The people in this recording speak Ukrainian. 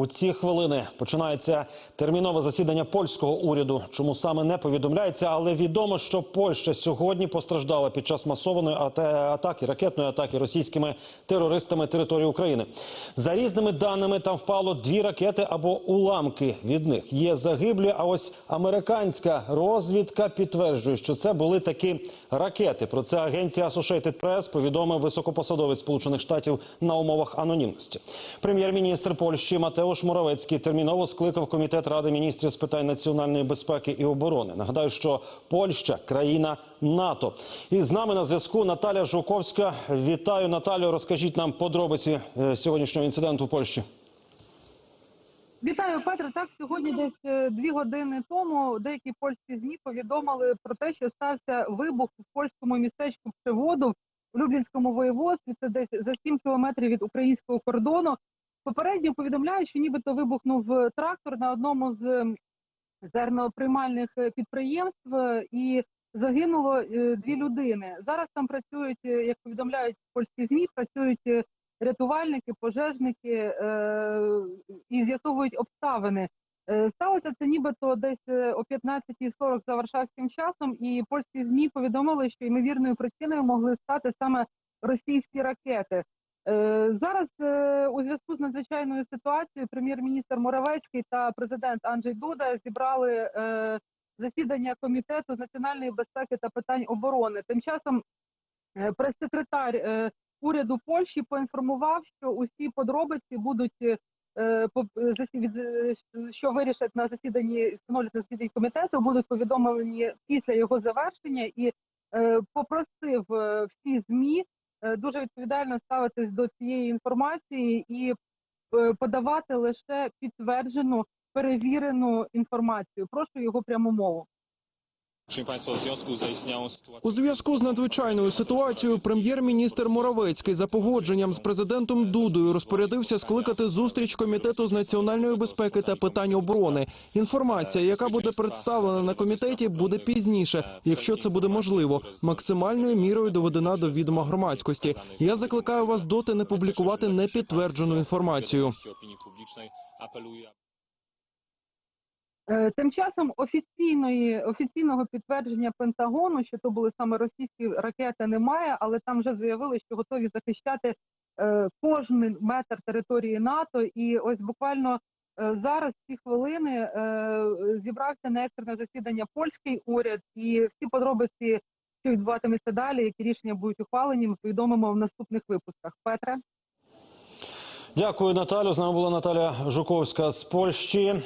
У ці хвилини починається термінове засідання польського уряду. Чому саме не повідомляється, але відомо, що Польща сьогодні постраждала під час масованої ата- атаки, ракетної атаки російськими терористами території України. За різними даними, там впало дві ракети або уламки від них. Є загиблі. А ось американська розвідка підтверджує, що це були такі ракети. Про це агенція Associated Press повідомив високопосадовець Сполучених Штатів на умовах анонімності. Прем'єр-міністр Польщі Матеуш Моровецький терміново скликав комітет Ради міністрів з питань національної безпеки і оборони. Нагадаю, що Польща країна НАТО. І з нами на зв'язку Наталя Жуковська. Вітаю, Наталю. Розкажіть нам подробиці е, сьогоднішнього інциденту в Польщі. Вітаю, Петро. Так сьогодні, десь е, дві години тому, деякі польські змі повідомили про те, що стався вибух в польському містечку Пшеводу в Люблінському воєводстві. Це десь за 7 кілометрів від українського кордону. Попередньо повідомляють, що нібито вибухнув е, трактор на одному з зерноприймальних е, підприємств, е, і загинуло дві людини. Зараз там працюють, як повідомляють польські змі, працюють рятувальники, пожежники і з'ясовують обставини. Сталося це нібито десь о 15.40 за варшавським часом, і польські змі повідомили, що ймовірною причиною могли стати саме російські ракети. Е, Зараз е, у зв'язку з надзвичайною ситуацією прем'єр-міністр Моравецький та президент Анджей Дуда зібрали е, засідання комітету з національної безпеки та питань оборони. Тим часом прес-секретар уряду Польщі поінформував, що усі подробиці будуть що вирішать на засіданні встановлять на засіданні комітету, будуть повідомлені після його завершення і попросив всі змі дуже відповідально ставитись до цієї інформації і е, подавати лише підтверджену перевірену інформацію. Прошу його пряму мову. Z zaistniałą sytuacją... У зв'язку з надзвичайною ситуацією прем'єр-міністр Моровецький за погодженням з президентом Дудою розпорядився скликати зустріч комітету з національної безпеки та питань оборони. Інформація, яка буде представлена на комітеті, буде пізніше, якщо це буде можливо, максимальною мірою доведена до відома громадськості. Я закликаю вас доти не публікувати непідтверджену інформацію. Тим часом офіційної офіційного підтвердження Пентагону, що то були саме російські ракети, немає, але там вже заявили, що готові захищати е, кожен метр території НАТО. І ось буквально е, зараз ці хвилини е, зібрався на екстрене засідання польський уряд, і всі подробиці, що відбуватиметься далі, які рішення будуть ухвалені, ми повідомимо в наступних випусках. Петре. Дякую, Наталю. З нами була Наталя Жуковська з Польщі.